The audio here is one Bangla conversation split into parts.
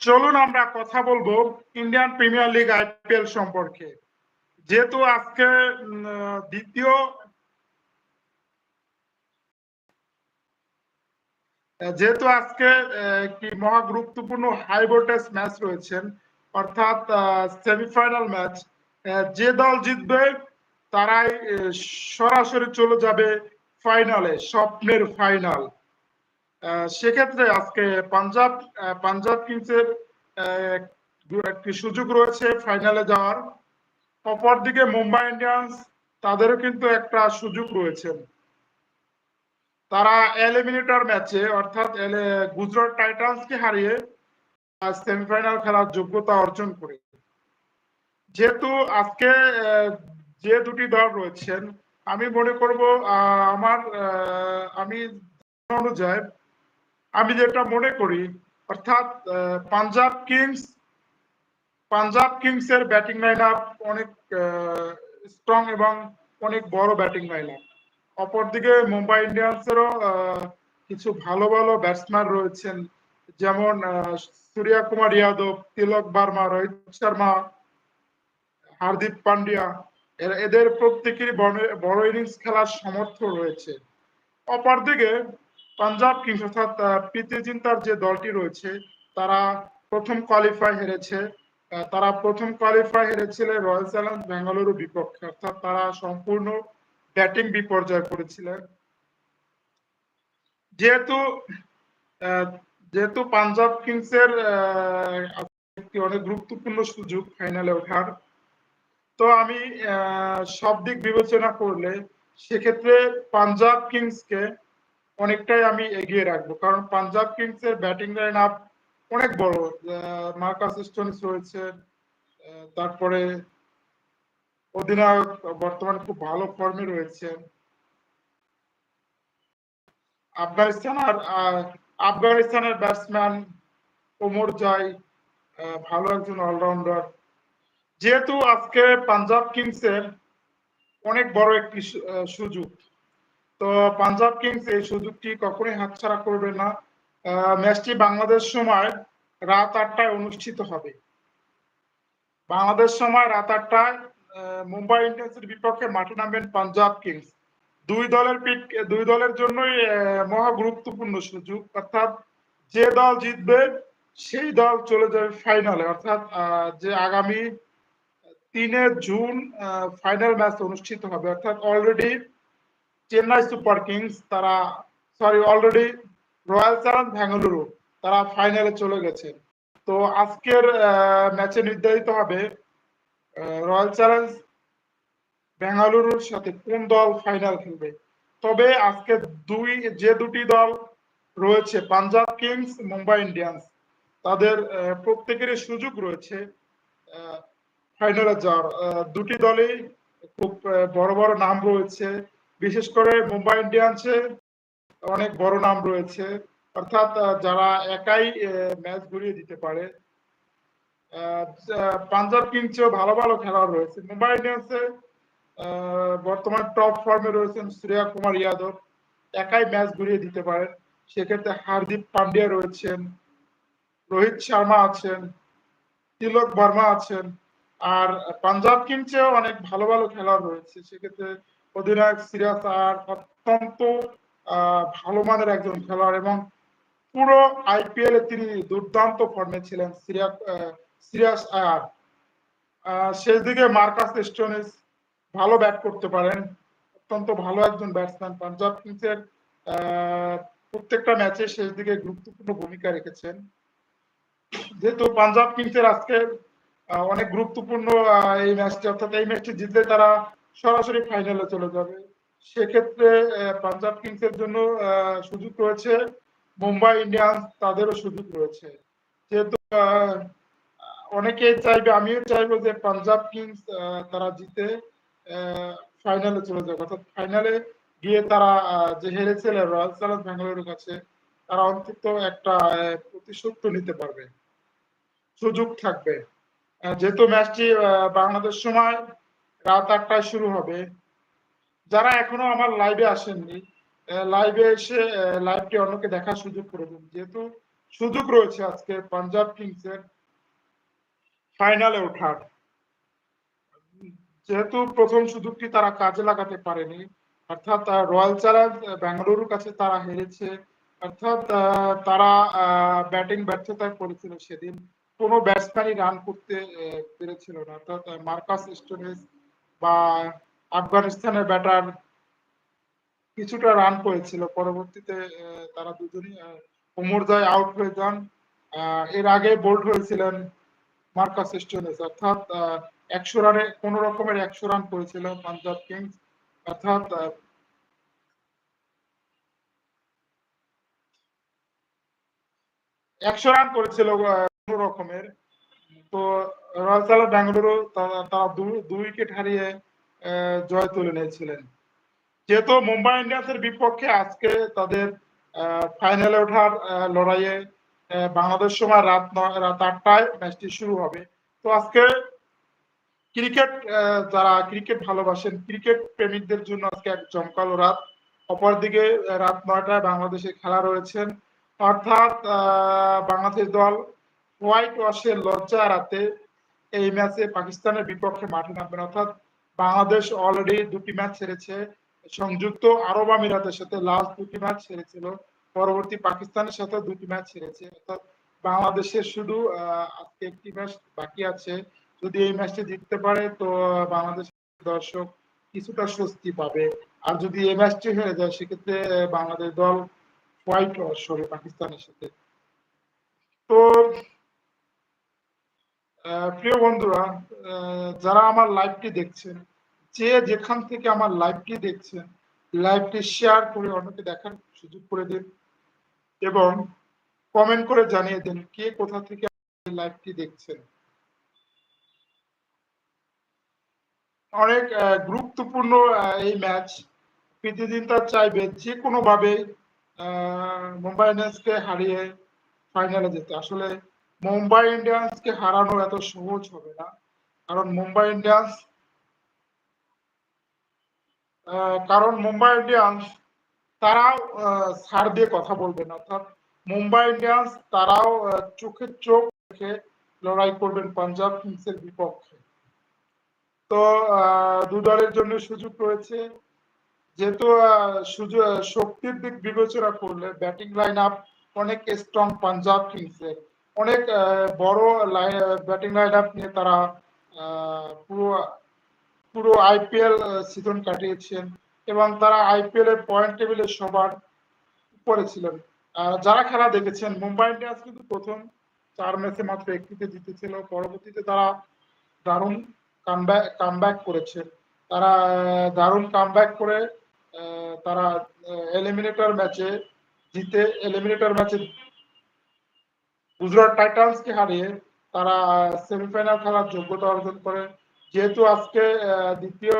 চলুন আমরা কথা বলব ইন্ডিয়ান প্রিমিয়ার লিগ আইপিএল সম্পর্কে। যেহেতু আজকে দ্বিতীয় যেহেতু আজকে একটি মহা গুরুত্বপূর্ণ হাই ভোল্টেজ ম্যাচ রয়েছেন অর্থাৎ সেমিফাইনাল ম্যাচ যে দল জিতবে তারাই সরাসরি চলে যাবে ফাইনালে স্বপ্নের ফাইনাল সেক্ষেত্রে আজকে পাঞ্জাব পাঞ্জাব কিংসের একটি সুযোগ রয়েছে ফাইনালে যাওয়ার। অপরদিকে মুম্বাই ইন্ডিয়ান্স, তাদেরও কিন্তু একটা সুযোগ রয়েছে। তারা এলিমিনেটর ম্যাচে অর্থাৎ গুজরাট টাইটান্সকে হারিয়ে সেমিফাইনাল খেলার যোগ্যতা অর্জন করে। যেহেতু আজকে যে দুটি দল রয়েছেন, আমি মনে করব আমার আমি অনুযায়ী আমি যেটা মনে করি, অর্থাৎ পাঞ্জাব কিংস পাঞ্জাব কিংস এর ব্যাটিং লাইন আপ অনেক স্ট্রং এবং অনেক বড় ব্যাটিং লাইন আপ অপরদিকে মুম্বাই ইন্ডিয়ান্সেরও কিছু ভালো ভালো ব্যাটসম্যান রয়েছেন। যেমন সূর্যা কুমার যাদব, তিলক বার্মা, রোহিত শর্মা হার্দিক পান্ডিয়া এদের প্রত্যেকেরই বড়- ইনিংস খেলার সামর্থ্য রয়েছে। অপরদিকে পাঞ্জাব কিংস অর্থাৎ প্রীতি জিন্তার যে দলটি রয়েছে তারা প্রথম কোয়ালিফাই হেরেছে। তারা প্রথম কোয়ালিফাই হেরেছিল রয়্যাল চ্যালেঞ্জ বেঙ্গালুরু বিপক্ষে অর্থাৎ তারা সম্পূর্ণ ব্যাটিং বিপর্যয় করেছিলেন। যেহেতু যেহেতু পাঞ্জাব কিংসের আহ, একটি অনেক গুরুত্বপূর্ণ সুযোগ ফাইনালে ওঠার তো আমি সব দিক বিবেচনা করলে সেক্ষেত্রে পাঞ্জাব কিংসকে অনেকটাই আমি এগিয়ে রাখব। কারণ পাঞ্জাব কিংসের ব্যাটিং লাইন আপ অনেক বড়। মার্কাস স্টোনস রয়েছে তারপরে অধিনায়ক বর্তমানে খুব ভালো ফর্মে রয়েছে। আফগানিস্তান আর আফগানিস্তানের ব্যাটসম্যান ওমর জাই ভালো একজন অলরাউন্ডার যেহেতু আজকে পাঞ্জাব কিংসের অনেক বড় একটি সুযোগ। তো পাঞ্জাব কিংস এই সুযোগটি কখনোই হাতছাড়া করবে না। ম্যাচটি বাংলাদেশ সময় রাত আটটায় অনুষ্ঠিত হবে। বাংলাদেশ সময় রাত আটটায় মুম্বাই ইন্ডিয়ান্সের বিপক্ষে মাঠে নামবেন পাঞ্জাব কিংস। দুই দলের পিক দুই দলের জন্যই মহা গুরুত্বপূর্ণ সুযোগ। অর্থাৎ যে দল জিতবে, সেই দল চলে যাবে ফাইনালে। অর্থাৎ যে আগামী তিনে জুন ফাইনাল ম্যাচ অনুষ্ঠিত হবে। অর্থাৎ অলরেডি চেন্নাই সুপার কিংস, তারা sorry already Royal Challenge Bengaluru তারা ফাইনালে চলে গেছে। তো আজকের ম্যাচে নির্ধারিত হবে রয়্যাল চ্যালেঞ্জ বেঙ্গালুরুর সাথে কোন দল ফাইনাল খেলবে। তবে আজকে দুই, যে দুটি দল রয়েছে, পাঞ্জাব কিংস, মুম্বাই ইন্ডিয়ান্স, তাদের প্রত্যেকেরই সুযোগ রয়েছে ফাইনালে যাওয়ার। দুটি দলেই খুব বড় বড় নাম রয়েছে। বিশেষ করে মুম্বাই ইন্ডিয়ান্সে অনেক বড় নাম রয়েছে। অর্থাৎ যারা একাই ম্যাচ ঘুরিয়ে দিতে পারে পাঞ্জাব কিংসেও ভালো ভালো খেলোয়াড় রয়েছে। মুম্বাই ইন্ডিয়ান্সে বর্তমান টপ ফর্মে রয়েছেন সূর্যা কুমার যাদব একাই ম্যাচ ঘুরিয়ে দিতে পারেন। সেক্ষেত্রে হার্দিক পান্ডিয়া রয়েছেন, রোহিত শর্মা আছেন, তিলক বর্মা আছেন, আর পাঞ্জাব কিংসেও অনেক ভালো ভালো খেলোয়াড় রয়েছে। সেক্ষেত্রে অধিনায়ক সিরাজ আর অত্যন্ত ভালো মানের একজন খেলোয়াড় এবং পুরো আইপিএল এ তিনি দুর্দান্ত ফর্মে ছিলেন সিরিয়াস সিরিয়াস আয়ার। শেষ দিকে মার্কাস স্টোনিস ভালো ব্যাট করতে পারেন। অত্যন্ত ভালো একজন ব্যাটসম্যান পাঞ্জাব কিংসের প্রত্যেকটা ম্যাচে শেষ দিকে গুরুত্বপূর্ণ ভূমিকা রেখেছেন। যেহেতু পাঞ্জাব কিংসের আজকে অনেক গুরুত্বপূর্ণ এই ম্যাচটি অর্থাৎ এই ম্যাচটি জিতলে তারা সরাসরি ফাইনালে চলে যাবে। সেক্ষেত্রে পাঞ্জাব কিংসের জন্য সুযোগ রয়েছে। মুম্বাই ইন্ডিয়ান্স তাদেরও সুযোগ রয়েছে। যেহেতু আহ, অনেকেই চাইবে আমিও চাইব যে পাঞ্জাব কিংস তারা জিতে ফাইনালে চলে যাবে অর্থাৎ ফাইনালে গিয়ে তারা যে হেরেছিল রয়্যাল চ্যালেঞ্জ বেঙ্গালুরুর কাছে তারা অন্তত একটা প্রতিশোধ নিতে পারবে। সুযোগ থাকবে। যেহেতু ম্যাচটি বাংলাদেশ সময় রাত আটটায় শুরু হবে। যারা এখনও আমার লাইভে আসেননি লাইভে এসে লাইভটি অন্যকে দেখার সুযোগ করে দিন। যেহেতু সুযোগ রয়েছে আজকে পাঞ্জাব কিংসের ফাইনালে ওঠার। যেহেতু প্রথম সুযোগটি তারা কাজে লাগাতে পারেনি, অর্থাৎ রয়্যাল চ্যালেঞ্জ বেঙ্গালুরুর কাছে তারা হেরেছে। অর্থাৎ তারা ব্যাটিং ব্যর্থতায় পড়েছিল সেদিন। কোনো ব্যাটসম্যানই রান করতে পেরেছিল না। অর্থাৎ মার্কাস স্টোনেস বা আফগানিস্তানের ব্যাটার কিছুটা রান করেছিল। পরবর্তীতে তারা দুজনই ওমর জয় আউট হয়ে যান। এর আগে বোল্ড হয়েছিলেন মার্কাস স্টোনেস। অর্থাৎ একশো রানে কোন রকমের একশো রান করেছিল পাঞ্জাব কিংস। অর্থাৎ একশো রান করেছিল কোন রকমের। তো রয়্যাল চ্যালেঞ্জ বেঙ্গালুরু তারা- দুই- উইকেট হারিয়ে জয় তুলে নিয়েছিলেন। যেহেতু মুম্বাই ইন্ডিয়ান্সের বিপক্ষে আজকে তাদের ফাইনালে ওঠার লড়াইয়ে বাংলাদেশ সময় রাত রাত আটটায় ম্যাচটি শুরু হবে। তো আজকে ক্রিকেট যারা ক্রিকেট ভালোবাসেন, ক্রিকেট প্রেমিকদের জন্য আজকে এক জমকালো রাত। অপরদিকে রাত নয়টায় বাংলাদেশে খেলা রয়েছেন। অর্থাৎ বাংলাদেশ দল হোয়াইট ওয়াশের লজ্জা রাতে এই ম্যাচে পাকিস্তানের বিপক্ষে মাঠে নামবেন। অর্থাৎ বাংলাদেশ অলরেডি দুটি ম্যাচ হেরেছে, সংযুক্ত আরব আমিরাতের সাথে লাস্ট দুটি ম্যাচ হেরেছিল, পরবর্তী পাকিস্তানের সাথে দুটি ম্যাচ হেরেছে। অর্থাৎ বাংলাদেশের শুধু আজকে একটি ম্যাচ বাকি আছে। যদি এই ম্যাচটি জিততে পারে, তো বাংলাদেশ দর্শক কিছুটা স্বস্তি পাবে। আর যদি এই ম্যাচটি হেরে যায়, সেক্ষেত্রে বাংলাদেশ দল হোয়াইট ওয়াশ হবে পাকিস্তানের সাথে। তো প্রিয় বন্ধুরা যারা আমার লাইভটি দেখছেন, যে যেখান থেকে আমার লাইভটি দেখছেন লাইভটি শেয়ার করে অন্যকে দেখার সুযোগ করে দিন এবং কমেন্ট করে জানিয়ে দিন কে কোথা থেকে লাইভটি দেখছেন। অনেক গুরুত্বপূর্ণ এই ম্যাচ প্রতিদিন তার চাইবে যে কোনো ভাবে মুম্বাই ইন্ডিয়ান্সকে হারিয়ে ফাইনালে যেতে। আসলে মুম্বাই ইন্ডিয়ান্সকে হারানো এত সহজ হবে না। কারণ মুম্বাই ইন্ডিয়ান্স কারণ মুম্বাই ইন্ডিয়ান্স তারাও ছাড় দিয়ে কথা বলবে না। অর্থাৎ মুম্বাই ইন্ডিয়ান্স তারাও চোখে চোখ রেখে লড়াই করবেন পাঞ্জাব কিংসের বিপক্ষে। তো দু দলের জন্য সুযোগ রয়েছে। যেহেতু শক্তির দিক বিবেচনা করলে ব্যাটিং লাইন আপ অনেক স্ট্রং পাঞ্জাব কিংসের অনেক বড় ব্যাটিং লাইন আপ নিয়ে তারা পুরো পুরো আইপিএল সিজন কাটিয়েছেন এবং তারা আইপিএল এর পয়েন্ট টেবিলে সবার উপরে ছিলেন। যারা খেলা দেখেছেন, মুম্বাই ইন্ডিয়ান্স কিন্তু প্রথম চার ম্যাচে মাত্র একটিতে জিতেছিল। পরবর্তীতে তারা দারুণ কামব্যাক কামব্যাক করেছেন তারা দারুণ কামব্যাক করে তারা এলিমিনেটর ম্যাচে জিতে এলিমিনেটর ম্যাচে গুজরাট টাইটান্সকে হারিয়ে তারা সেমিফাইনাল খেলার যোগ্যতা অর্জন করে। যেহেতু আজকে দ্বিতীয়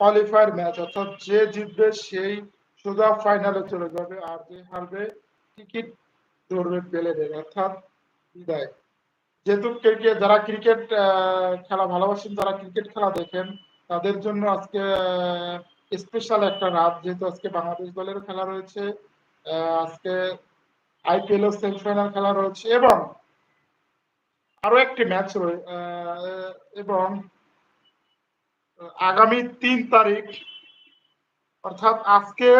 কোয়ালিফায়ার ম্যাচ অর্থাৎ যে জিতবে সেই সোজা ফাইনালে চলে যাবে। আর যে হারবে, টিকিট ধরবে পেলে দেবে অর্থাৎ বিদায়। যেহেতু যারা ক্রিকেট খেলা ভালোবাসেন, যারা ক্রিকেট খেলা দেখেন, তাদের জন্য আজকে স্পেশাল একটা রাত। যেহেতু আজকে বাংলাদেশ দলের খেলা রয়েছে আজকে আইপিএল এর সেমিফাইনাল খেলা রয়েছে এবং আরও একটি ম্যাচ রয়েছে এবং আগামী তিন তারিখ, অর্থাৎ আজকে,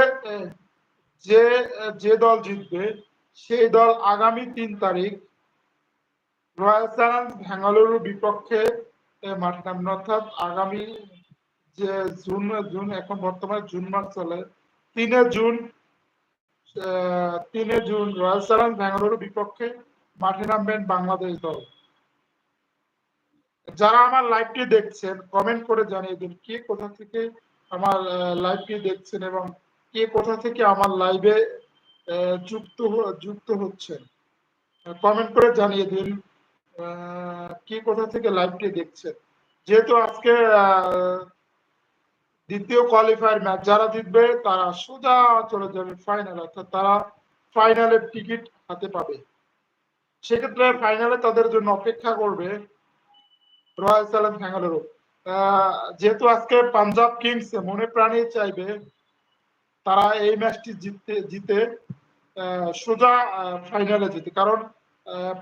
যে যে দল জিতবে, সেই দল আগামী তিন তারিখ রয়্যাল চ্যালেঞ্জ বেঙ্গালুরুর বিপক্ষে মাঠে নামবে। অর্থাৎ আগামী যে জুন জুন এখন বর্তমানে জুন মাস চলে, তিনে জুন তিনে জুন, রয়্যাল চ্যালেঞ্জ বেঙ্গালুরুর বিপক্ষে মাঠে নামবেন বাংলাদেশ দল। যারা আমার লাইভটি দেখছেন কমেন্ট করে জানিয়ে দিন কে কোথা থেকে আমার লাইভটি দেখছেন এবং কে কোথা থেকে আমার লাইভে যুক্ত যুক্ত হচ্ছেন। কমেন্ট করে জানিয়ে দিন কে কোথা থেকে লাইভটি দেখছেন। যেহেতু আজকে দ্বিতীয় কোয়ালিফায়ার ম্যাচ যারা জিতবে তারা সোজা চলে যাবে ফাইনাল অর্থাৎ তারা ফাইনালের টিকিট হাতে পাবে। সেক্ষেত্রে ফাইনালে তাদের জন্য অপেক্ষা করবে রয়্যাল চ্যালেঞ্জ বেঙ্গালুরু আহ, যেহেতু আজকে পাঞ্জাব কিংস মনে প্রাণে চাইবে তারা এই ম্যাচটি জিততে জিতে সোজা ফাইনালে যেতে। কারণ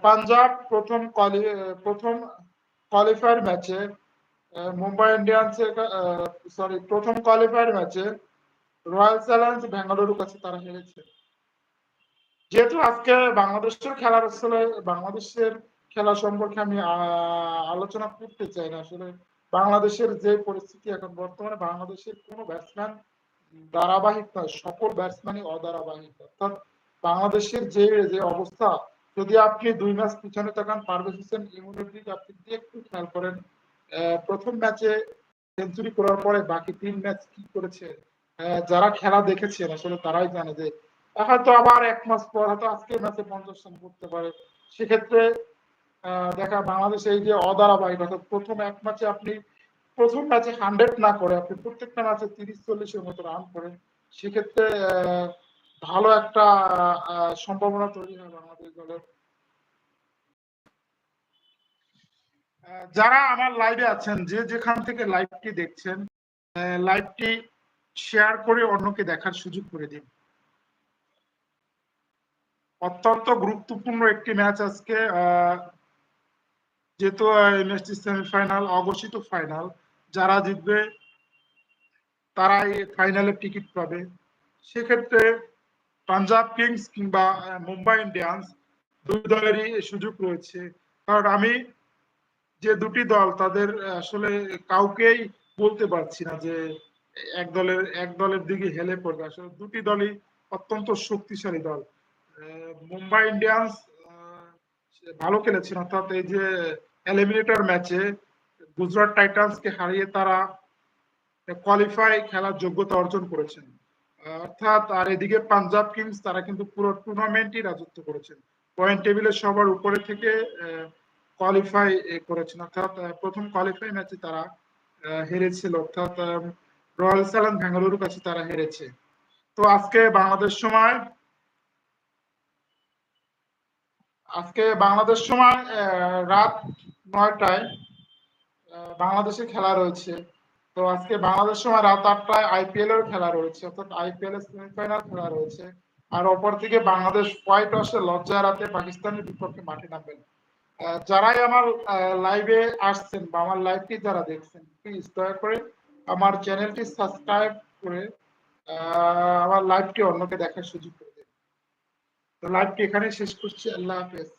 পাঞ্জাব প্রথম কোয়ালি প্রথম কোয়ালিফায়ার ম্যাচে মুম্বাই ইন্ডিয়ান্স সরি প্রথম কোয়ালিফায়ার ম্যাচে রয়্যাল চ্যালেঞ্জ বেঙ্গালুরুর কাছে তারা হেরেছে। যেহেতু আজকে বাংলাদেশের খেলার আসলে, বাংলাদেশের খেলা সম্পর্কে আমি আলোচনা করতে চাই না। আসলে বাংলাদেশের যে পরিস্থিতি এখন বর্তমানে, বাংলাদেশের কোনো ব্যাটসম্যান ধারাবাহিক নয়, সকল ব্যাটসম্যানই অধারাবাহিক। অর্থাৎ বাংলাদেশের যে যে অবস্থা, যদি আপনি দুই ম্যাচ পিছনে তাকান, পারভেজ হোসেন ইমনের দিকে আপনি একটু খেয়াল করেন প্রথম ম্যাচে সেঞ্চুরি করার পরে বাকি তিন ম্যাচ কি করেছে? যারা খেলা দেখেছেন, আসলে তারাই জানে যে হয়তো আবার এক মাস পর, হয়তো আজকে ম্যাচে পঞ্চাশ রান করতে পারে। সেক্ষেত্রে দেখা, বাংলাদেশ এই যে অধারাবাহিক অর্থাৎ প্রথম এক ম্যাচে আপনি, প্রথম ম্যাচে হান্ড্রেড না করে, আপনি প্রত্যেকটা ম্যাচে তিরিশ চল্লিশের মতো রান করেন। সেক্ষেত্রে ভালো একটা সম্ভাবনা তৈরি হয় বাংলাদেশ দলের। যারা আমার লাইভে আছেন, যে যেখান থেকে লাইভটি দেখছেন লাইভটি শেয়ার করে অন্যকে দেখার সুযোগ করে দিন। অত্যন্ত গুরুত্বপূর্ণ একটি ম্যাচ আজকে যেহেতু এমএসটি সেমিফাইনাল অঘোষিত ফাইনাল যারা জিতবে, তারাই ফাইনালে টিকিট পাবে। সেক্ষেত্রে পাঞ্জাব কিংস কিংবা মুম্বাই ইন্ডিয়ান্স দুই দলেরই সুযোগ রয়েছে। কারণ আমি যে দুটি দল তাদের আসলে কাউকেই বলতে পারছি না যে এক দলের এক দলের দিকে হেলে পড়বে। আসলে দুটি দলই অত্যন্ত শক্তিশালী দল। মুম্বাই ইন্ডিয়ান্স ভালো খেলেছেন অর্থাৎ এই যে এলিমিনেটর ম্যাচে গুজরাট টাইটান্সকে হারিয়ে তারা কোয়ালিফাই খেলার যোগ্যতা অর্জন করেছেন। অর্থাৎ, আর এদিকে পাঞ্জাব কিংস তারা কিন্তু পুরো টুর্নামেন্টই রাজত্ব করেছেন। পয়েন্ট টেবিলের সবার উপরে থেকে কোয়ালিফাই করেছেন। অর্থাৎ প্রথম কোয়ালিফাই ম্যাচে তারা হেরেছিল। অর্থাৎ রয়্যাল চ্যালেঞ্জ বেঙ্গালুরুর কাছে তারা হেরেছে। তো আজকে বাংলাদেশ সময়, আজকে বাংলাদেশ সময় রাত নয়টায় বাংলাদেশে খেলা রয়েছে। তো আজকে বাংলাদেশ সময় রাত আটটায় আইপিএল এর খেলা রয়েছে। অর্থাৎ আইপিএল এর সেমিফাইনাল খেলা রয়েছে। আর অপর দিকে বাংলাদেশ হোয়াইট ওয়াশে লজ্জা রাতে পাকিস্তানের বিপক্ষে মাঠে নামবেন। যারাই আমার লাইভে আসছেন বা আমার লাইভটি যারা দেখছেন প্লিজ দয়া করে আমার চ্যানেলটি সাবস্ক্রাইব করে আমার লাইভটি অন্যকে দেখার সুযোগ করে দিন। তো লাইভটি এখানে শেষ করছি। আল্লাহ হাফেজ।